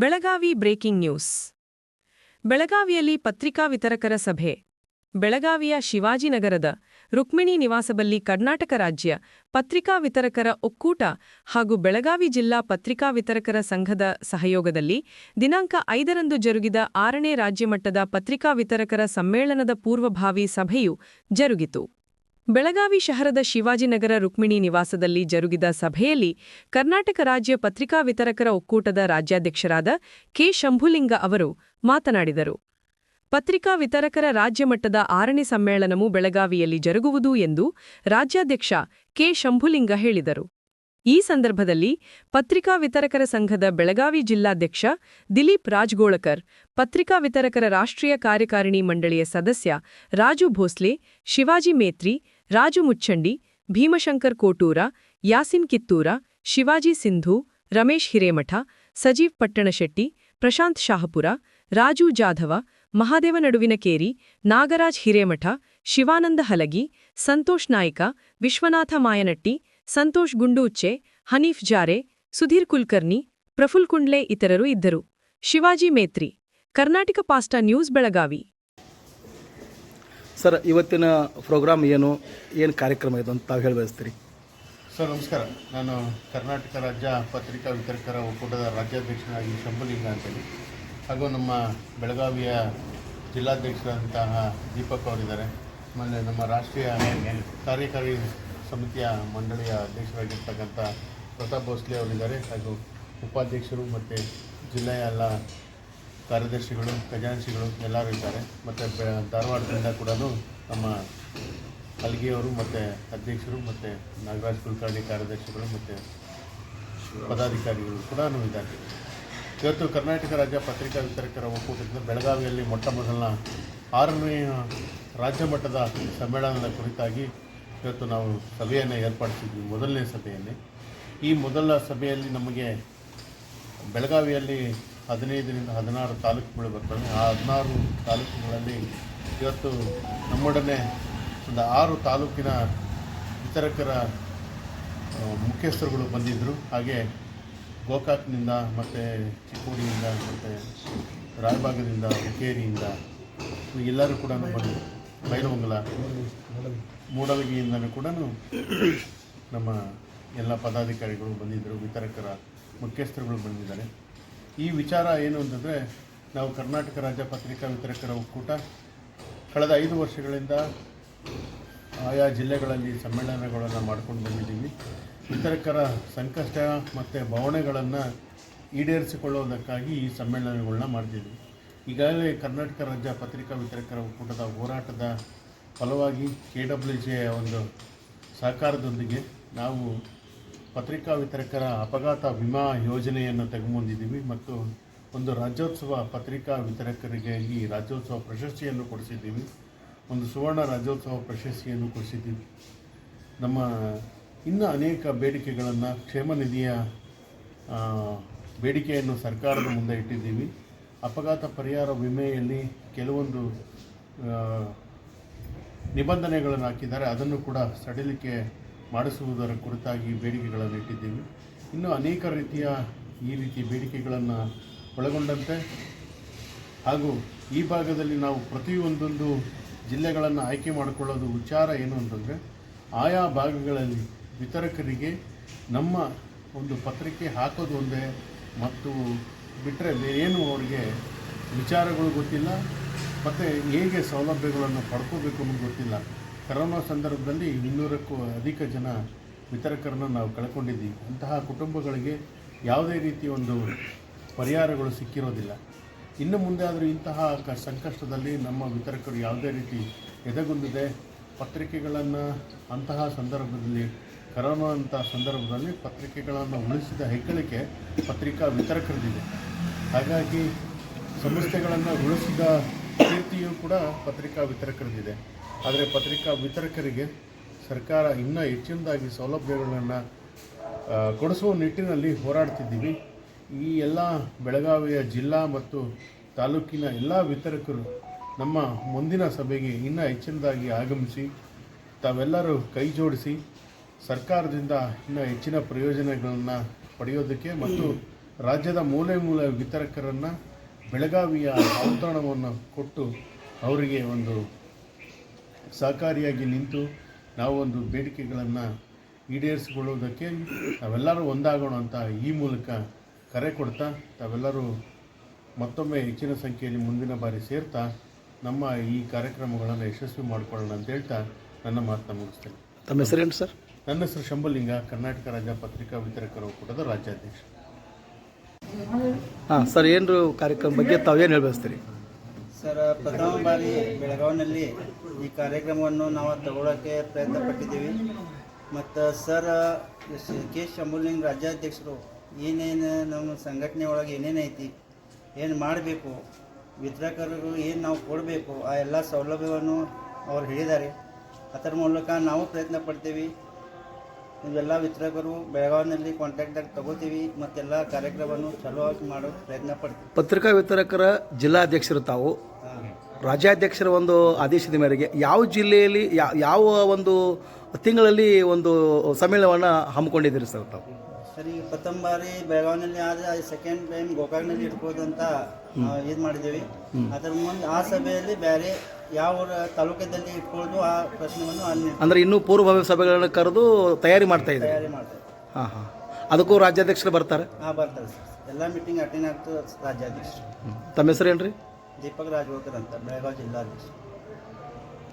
Belagavi breaking news. ಬೆಳಗಾವಿಯಲ್ಲಿ ಪತ್ರಿಕಾ ವಿತರಕರ ಸಭೆ. ಬೆಳಗಾವಿಯ ಶಿವಾಜಿನಗರದ ರುಕ್ಮಿಣಿ ನಿವಾಸದಲ್ಲಿ ಕರ್ನಾಟಕ ರಾಜ್ಯ ಪತ್ರಿಕಾ ವಿತರಕರ ಒಕ್ಕೂಟ ಹಾಗೂ ಬೆಳಗಾವಿ ಜಿಲ್ಲಾ ಪತ್ರಿಕಾ ವಿತರಕರ ಸಂಘದ ಸಹಯೋಗದಲ್ಲಿ ದಿನಾಂಕ ಐದರಂದು ಜರುಗಿದ ಆರನೇ ರಾಜ್ಯಮಟ್ಟದ ಪತ್ರಿಕಾ ವಿತರಕರ ಸಮ್ಮೇಳನದ ಪೂರ್ವಭಾವಿ ಸಭೆಯು ಜರುಗಿತು. ಬೆಳಗಾವಿ ಶಹರದ ಶಿವಾಜಿನಗರ ರುಕ್ಮಿಣಿ ನಿವಾಸದಲ್ಲಿ ಜರುಗಿದ ಸಭೆಯಲ್ಲಿ ಕರ್ನಾಟಕ ರಾಜ್ಯ ಪತ್ರಿಕಾ ವಿತರಕರ ಒಕ್ಕೂಟದ ರಾಜ್ಯಾಧ್ಯಕ್ಷರಾದ ಕೆ. ಶಂಭುಲಿಂಗ ಅವರು ಮಾತನಾಡಿದರು. ಪತ್ರಿಕಾ ವಿತರಕರ ರಾಜ್ಯ ಮಟ್ಟದ ಆರನೇ ಸಮ್ಮೇಳನವು ಬೆಳಗಾವಿಯಲ್ಲಿ ಜರುಗುವುದು ಎಂದು ರಾಜ್ಯಾಧ್ಯಕ್ಷ ಕೆ. ಶಂಭುಲಿಂಗ ಹೇಳಿದರು. ಈ ಸಂದರ್ಭದಲ್ಲಿ ಪತ್ರಿಕಾ ವಿತರಕರ ಸಂಘದ ಬೆಳಗಾವಿ ಜಿಲ್ಲಾಧ್ಯಕ್ಷ ದಿಲೀಪ್ ರಾಜ್ಗೋಳಕರ್, ಪತ್ರಿಕಾ ವಿತರಕರ ರಾಷ್ಟ್ರೀಯ ಕಾರ್ಯಕಾರಿಣಿ ಮಂಡಳಿಯ ಸದಸ್ಯ ರಾಜು ಭೋಸ್ಲೆ, ಶಿವಾಜಿ ಮೇತ್ರಿ ರಾಜು ಮುಚ್ಚಂಡಿ, ಭೀಮಶಂಕರ್ ಕೋಟೂರ, ಯಾಸಿನ್ ಕಿತ್ತೂರ, ಶಿವಾಜಿ ಸಿಂಧು, ರಮೇಶ್ ಹಿರೇಮಠ, ಸಜೀವ್ ಪಟ್ಟಣಶೆಟ್ಟಿ, ಪ್ರಶಾಂತ್ ಶಾಹಪುರ, ರಾಜು ಜಾಧವ, ಮಹಾದೇವ ನಡುವಿನ ಕೇರಿ, ನಾಗರಾಜ್ ಹಿರೇಮಠ, ಶಿವಾನಂದ ಹಲಗಿ, ಸಂತೋಷ್ ನಾಯ್ಕ, ವಿಶ್ವನಾಥ ಮಾಯನಟ್ಟಿ, ಸಂತೋಷ್ ಗುಂಡೂಚ್ಚೆ ಹನೀಫ್ ಜಾರೆ, ಸುಧೀರ್ ಕುಲ್ಕರ್ನಿ ಪ್ರಫುಲ್ ಕುಂಡ್ಲೆ ಇತರರು ಇದ್ದರು. ಶಿವಾಜಿ ಮೇತ್ರಿ, ಕರ್ನಾಟಕ ಪಾಸ್ಟಾ ನ್ಯೂಸ್ ಬೆಳಗಾವಿ. ಸರ್, ಇವತ್ತಿನ ಪ್ರೋಗ್ರಾಮ್ ಏನು? ಏನು ಕಾರ್ಯಕ್ರಮ ಇದೆ ಅಂತ ತಾವು ಹೇಳಿ ಬಯಸ್ತೀರಿ ಸರ್, ನಮಸ್ಕಾರ. ನಾನು ಕರ್ನಾಟಕ ರಾಜ್ಯ ಪತ್ರಿಕಾ ವಿತರಕರ ಒಕ್ಕೂಟದ ರಾಜ್ಯಾಧ್ಯಕ್ಷರಾಗಿ ಶಂಭುಲಿಂಗ ಅಂತೇಳಿ. ಹಾಗೂ ನಮ್ಮ ಬೆಳಗಾವಿಯ ಜಿಲ್ಲಾಧ್ಯಕ್ಷರಾದಂತಹ ದೀಪಕ್ ಅವರಿದ್ದಾರೆ. ಆಮೇಲೆ ನಮ್ಮ ರಾಷ್ಟ್ರೀಯ ಕಾರ್ಯಕಾರಿ ಸಮಿತಿಯ ಮಂಡಳಿಯ ಅಧ್ಯಕ್ಷರಾಗಿರ್ತಕ್ಕಂಥ ಪ್ರತಾಪ್ ಭೋಸ್ಲೆ ಅವರಿದ್ದಾರೆ. ಹಾಗೂ ಉಪಾಧ್ಯಕ್ಷರು ಮತ್ತು ಜಿಲ್ಲೆಯ ಎಲ್ಲ ಕಾರ್ಯದರ್ಶಿಗಳು ಖಜಾಂಶಿಗಳು ಎಲ್ಲರೂ ಇದ್ದಾರೆ. ಮತ್ತು ಧಾರವಾಡದಿಂದ ಕೂಡ ನಮ್ಮ ಅಲ್ಗಿಯವರು ಮತ್ತು ಅಧ್ಯಕ್ಷರು, ಮತ್ತು ನಾಗರಾಜ್ ಕುಲಕರ್ಣಿ ಕಾರ್ಯದರ್ಶಿಗಳು, ಮತ್ತು ಪದಾಧಿಕಾರಿಗಳು ಕೂಡ ಇದ್ದಾರೆ. ಇವತ್ತು ಕರ್ನಾಟಕ ರಾಜ್ಯ ಪತ್ರಿಕಾ ವಿತರಕರ ಒಕ್ಕೂಟದಿಂದ ಬೆಳಗಾವಿಯಲ್ಲಿ ಮೊಟ್ಟ ಮೊದಲಿನ ಆರನೇ ರಾಜ್ಯ ಮಟ್ಟದ ಸಮ್ಮೇಳನದ ಕುರಿತಾಗಿ ಇವತ್ತು ನಾವು ಸಭೆಯನ್ನು ಏರ್ಪಡಿಸಿದ್ವಿ, ಮೊದಲನೇ ಸಭೆಯಲ್ಲಿ. ಈ ಮೊದಲ ಸಭೆಯಲ್ಲಿ ನಮಗೆ ಬೆಳಗಾವಿಯಲ್ಲಿ ಹದಿನೈದರಿಂದ ಹದಿನಾರು ತಾಲೂಕುಗಳು ಬರ್ತವೆ ಆ ಹದಿನಾರು ತಾಲೂಕುಗಳಲ್ಲಿ ಇವತ್ತು ನಮ್ಮೊಡನೆ ಒಂದು ಆರು ತಾಲೂಕಿನ ವಿತರಕರ ಮುಖ್ಯಸ್ಥರುಗಳು ಬಂದಿದ್ದರು ಹಾಗೆ ಗೋಕಾಕ್ನಿಂದ ಮತ್ತು ಚಿಕ್ಕೋಡಿಯಿಂದ ಮತ್ತು ರಾಯಭಾಗದಿಂದ, ಹುಕ್ಕೇರಿಯಿಂದ, ಎಲ್ಲರೂ ಕೂಡ ಬಂದು ಬೈಲಮಂಗಲ ಮೂಡಲಗಿಯಿಂದನೂ ಕೂಡ ನಮ್ಮ ಎಲ್ಲ ಪದಾಧಿಕಾರಿಗಳು ಬಂದಿದ್ದರು ವಿತರಕರ ಮುಖ್ಯಸ್ಥರುಗಳು ಬಂದಿದ್ದಾರೆ. ಈ ವಿಚಾರ ಏನು ಅಂತಂದರೆ, ನಾವು ಕರ್ನಾಟಕ ರಾಜ್ಯ ಪತ್ರಿಕಾ ವಿತರಕರ ಒಕ್ಕೂಟ ಕಳೆದ ಐದು ವರ್ಷಗಳಿಂದ ಆಯಾ ಜಿಲ್ಲೆಗಳಲ್ಲಿ ಸಮ್ಮೇಳನಗಳನ್ನು ಮಾಡ್ಕೊಂಡು ಬಂದಿದ್ದೀವಿ. ವಿತರಕರ ಸಂಕಷ್ಟ ಮತ್ತು ಭಾವನೆಗಳನ್ನು ಈಡೇರಿಸಿಕೊಳ್ಳುವುದಕ್ಕಾಗಿ ಈ ಸಮ್ಮೇಳನಗಳನ್ನ ಮಾಡ್ತಿದ್ವಿ. ಈಗಾಗಲೇ ಕರ್ನಾಟಕ ರಾಜ್ಯ ಪತ್ರಿಕಾ ವಿತರಕರ ಒಕ್ಕೂಟದ ಹೋರಾಟದ ಫಲವಾಗಿ ಕೆ ಡಬ್ಲ್ಯೂ ಜಿಯ ಒಂದು ಸಹಕಾರದೊಂದಿಗೆ ನಾವು ಪತ್ರಿಕಾ ವಿತರಕರ ಅಪಘಾತ ವಿಮಾ ಯೋಜನೆಯನ್ನು ತೆಗೆದುಕೊಂಡಿದ್ದೀವಿ ಮತ್ತು ಒಂದು ರಾಜ್ಯೋತ್ಸವ ಪತ್ರಿಕಾ ವಿತರಕರಿಗೆ ಈ ರಾಜ್ಯೋತ್ಸವ ಪ್ರಶಸ್ತಿಯನ್ನು ಕೊಡಿಸಿದ್ದೀವಿ. ಒಂದು ಸುವರ್ಣ ರಾಜ್ಯೋತ್ಸವ ಪ್ರಶಸ್ತಿಯನ್ನು ಕೊಡಿಸಿದ್ದೀವಿ. ನಮ್ಮ ಇನ್ನು ಅನೇಕ ಬೇಡಿಕೆಗಳನ್ನು ಕ್ಷೇಮ ನಿಧಿಯ ಬೇಡಿಕೆಯನ್ನು ಸರ್ಕಾರದ ಮುಂದೆ ಇಟ್ಟಿದ್ದೀವಿ. ಅಪಘಾತ ಪರಿಹಾರ ವಿಮೆಯಲ್ಲಿ ಕೆಲವೊಂದು ನಿಬಂಧನೆಗಳನ್ನು ಹಾಕಿದ್ದಾರೆ. ಅದನ್ನು ಕೂಡ ಸಡಿಲಿಕೆ ಮಾಡಿಸುವುದರ ಕುರಿತಾಗಿ ಬೇಡಿಕೆಗಳನ್ನು ಇಟ್ಟಿದ್ದೇವೆ. ಇನ್ನು ಅನೇಕ ರೀತಿಯ ಈ ರೀತಿ ಬೇಡಿಕೆಗಳನ್ನು ಒಳಗೊಂಡಂತೆ ಹಾಗೂ ಈ ಭಾಗದಲ್ಲಿ ನಾವು ಪ್ರತಿಯೊಂದೊಂದು ಜಿಲ್ಲೆಗಳನ್ನು ಆಯ್ಕೆ ಮಾಡಿಕೊಳ್ಳೋದು ವಿಚಾರ ಏನು ಅಂತಂದರೆ, ಆಯಾ ಭಾಗಗಳಲ್ಲಿ ವಿತರಕರಿಗೆ ನಮ್ಮ ಒಂದು ಪತ್ರಿಕೆ ಹಾಕೋದು ಒಂದೇ ಮತ್ತು ಬಿಟ್ಟರೆ ಬೇರೇನು ಅವರಿಗೆ ವಿಚಾರಗಳು ಗೊತ್ತಿಲ್ಲ, ಮತ್ತು ಹೇಗೆ ಸೌಲಭ್ಯಗಳನ್ನು ಪಡ್ಕೋಬೇಕು ಅನ್ನೋದು ಗೊತ್ತಿಲ್ಲ. ಕರೋನಾ ಸಂದರ್ಭದಲ್ಲಿ ಇನ್ನೂರಕ್ಕೂ ಅಧಿಕ ಜನ ವಿತರಕರನ್ನು ನಾವು ಕಳ್ಕೊಂಡಿದ್ದೀವಿ. ಅಂತಹ ಕುಟುಂಬಗಳಿಗೆ ಯಾವುದೇ ರೀತಿಯ ಒಂದು ಪರಿಹಾರಗಳು ಸಿಕ್ಕಿರೋದಿಲ್ಲ. ಇನ್ನು ಮುಂದೆ ಆದರೂ ಇಂತಹ ಸಂಕಷ್ಟದಲ್ಲಿ ನಮ್ಮ ವಿತರಕರು ಯಾವುದೇ ರೀತಿ ಎದೆಗುಂದಿದೆ, ಪತ್ರಿಕೆಗಳನ್ನು ಅಂತಹ ಸಂದರ್ಭದಲ್ಲಿ, ಕರೋನಾ ಅಂತಹ ಸಂದರ್ಭದಲ್ಲಿ ಪತ್ರಿಕೆಗಳನ್ನು ಉಳಿಸಿದ ಹೆಗ್ಗಳಿಕೆ ಪತ್ರಿಕಾ ವಿತರಕರದಿದೆ. ಹಾಗಾಗಿ ಸಂಸ್ಥೆಗಳನ್ನು ಉಳಿಸಿದ ಕೀರ್ತಿಯೂ ಕೂಡ ಪತ್ರಿಕಾ ವಿತರಕರದಿದೆ ಆದರೆ ಪತ್ರಿಕಾ ವಿತರಕರಿಗೆ ಸರ್ಕಾರ ಇನ್ನೂ ಹೆಚ್ಚಿನದಾಗಿ ಸೌಲಭ್ಯಗಳನ್ನು ಕೊಡಿಸುವ ನಿಟ್ಟಿನಲ್ಲಿ ಹೋರಾಡ್ತಿದ್ದೀವಿ. ಈ ಎಲ್ಲ ಬೆಳಗಾವಿಯ ಜಿಲ್ಲಾ ಮತ್ತು ತಾಲೂಕಿನ ಎಲ್ಲ ವಿತರಕರು ನಮ್ಮ ಮುಂದಿನ ಸಭೆಗೆ ಇನ್ನೂ ಹೆಚ್ಚಿನದಾಗಿ ಆಗಮಿಸಿ, ತಾವೆಲ್ಲರೂ ಕೈ ಜೋಡಿಸಿ ಸರ್ಕಾರದಿಂದ ಇನ್ನೂ ಹೆಚ್ಚಿನ ಪ್ರಯೋಜನಗಳನ್ನು ಪಡೆಯೋದಕ್ಕೆ ಮತ್ತು ರಾಜ್ಯದ ಮೂಲೆ ಮೂಲೆ ವಿತರಕರನ್ನು ಬೆಳಗಾವಿಯ ಔತಣವನ್ನು ಕೊಟ್ಟು ಅವರಿಗೆ ಒಂದು ಸಹಕಾರಿಯಾಗಿ ನಿಂತು ನಾವು ಒಂದು ಬೇಡಿಕೆಗಳನ್ನು ಈಡೇರಿಸಿಕೊಳ್ಳುವುದಕ್ಕೆ ನಾವೆಲ್ಲರೂ ಒಂದಾಗೋಣ ಅಂತ ಈ ಮೂಲಕ ಕರೆ ಕೊಡ್ತಾ ತಾವೆಲ್ಲರೂ ಮತ್ತೊಮ್ಮೆ ಹೆಚ್ಚಿನ ಸಂಖ್ಯೆಯಲ್ಲಿ ಮುಂದಿನ ಬಾರಿ ಸೇರ್ತಾ ನಮ್ಮ ಈ ಕಾರ್ಯಕ್ರಮಗಳನ್ನು ಯಶಸ್ವಿ ಮಾಡಿಕೊಳ್ಳೋಣ ಅಂತ ಹೇಳ್ತಾ ನನ್ನ ಮಾತನ್ನ ಮುಗಿಸ್ತೇನೆ. ತಮ್ಮ ಹೆಸರೇನು ಸರ್? ನನ್ನ ಹೆಸರು ಶಂಬಲಿಂಗ ಕರ್ನಾಟಕ ರಾಜ್ಯ ಪತ್ರಿಕಾ ವಿತರಕರ ಒಕ್ಕೂಟದ ರಾಜ್ಯಾಧ್ಯಕ್ಷ. ಹಾಂ, ಸರ್ ಏನು ಕಾರ್ಯಕ್ರಮ ಬಗ್ಗೆ ತಾವು ಏನು ಹೇಳ್ಬಯಸ್ತೀರಿ? ಸರ್, ಪ್ರಥಮ ಬಾರಿ ಬೆಳಗಾವಿನಲ್ಲಿ ಈ ಕಾರ್ಯಕ್ರಮವನ್ನು ನಾವು ತಗೊಳ್ಳೋಕ್ಕೆ ಪ್ರಯತ್ನ ಪಟ್ಟಿದ್ದೀವಿ. ಮತ್ತು ಸರ್ ಕೆ ಶಂಭುಲಿಂಗ್ ರಾಜ್ಯಾಧ್ಯಕ್ಷರು ಏನೇನು ನಮ್ಮ ಸಂಘಟನೆ ಒಳಗೆ ಏನೇನೈತಿ ಏನು ಮಾಡಬೇಕು ವಿತರಕರು ಏನು ನಾವು ಕೊಡಬೇಕು, ಆ ಎಲ್ಲ ಸೌಲಭ್ಯವನ್ನು ಅವ್ರು ಹೇಳಿದ್ದಾರೆ. ಅದರ ಮೂಲಕ ನಾವು ಪ್ರಯತ್ನ ಪಡ್ತೀವಿ. ಇವೆಲ್ಲ ವಿತರಕರು, ಬೆಳಗಾವಿನಲ್ಲಿ ಕಾಂಟ್ಯಾಕ್ಟಾಗಿ ತಗೋತೀವಿ, ಮತ್ತೆಲ್ಲ ಕಾರ್ಯಕ್ರಮವನ್ನು ಚಲೋವಾಗಿ ಮಾಡೋ ಪ್ರಯತ್ನ ಪಡ್ತೀವಿ. ಪತ್ರಿಕಾ ವಿತರಕರ ಜಿಲ್ಲಾಧ್ಯಕ್ಷರು ತಾವು. ರಾಜ್ಯಾಧ್ಯಕ್ಷರ ಒಂದು ಆದೇಶದ ಮೇರೆಗೆ ಯಾವ ಜಿಲ್ಲೆಯಲ್ಲಿ ಯಾವ ಒಂದು ತಿಂಗಳಲ್ಲಿ ಒಂದು ಸಮ್ಮೇಳನವನ್ನು ಹಮ್ಮಿಕೊಂಡಿದ್ದೀರಿ ಸರ್ ತಾವು? ಸರಿ ಪ್ರಥಮ ಬಾರಿ ಬೆಳಗಾವಿನಲ್ಲಿ ಆದರೆ ಸೆಕೆಂಡ್ ಟೈಮ್ ಗೋಕಾಕ್ನಲ್ಲಿ ಇಟ್ಬೋದು ಅಂತ ಇದು ಮಾಡಿದ್ದೀವಿ. ಅದರ ಮುಂದೆ ಆ ಸಭೆಯಲ್ಲಿ ಬೇರೆ ಯಾವ ತಾಲೂಕದಲ್ಲಿ ಇಟ್ಕೊಳ್ಳೋದು ಆ ಪ್ರಶ್ನೆಯನ್ನು ಅಲ್ಲಿ ಅಂದರೆ ಇನ್ನೂ ಪೂರ್ವಭಾವಿ ಸಭೆಗಳನ್ನು ಕರೆದು ತಯಾರಿ ಮಾಡ್ತಾ ಇದ್ದೀವಿ ತಯಾರಿ ಮಾಡ್ತಾರೆ ಹಾಂ ಹಾಂ. ಅದಕ್ಕೂ ರಾಜ್ಯಾಧ್ಯಕ್ಷರು ಬರ್ತಾರೆ? ಹಾಂ ಬರ್ತಾರೆ ಸರ್. ಎಲ್ಲ ಮೀಟಿಂಗ್ ಅಟೆಂಡ್ ಆಗ್ತದೆ ರಾಜ್ಯಾಧ್ಯಕ್ಷರು. ತಮ್ಮ ಹೆಸರು ರೀ ದೀಪಕ್ ರಾಜ್ಗೋಕರ್ ಅಂತ ಬೆಳಗಾವಿ ಜಿಲ್ಲಾಧ್ಯಕ್ಷರು.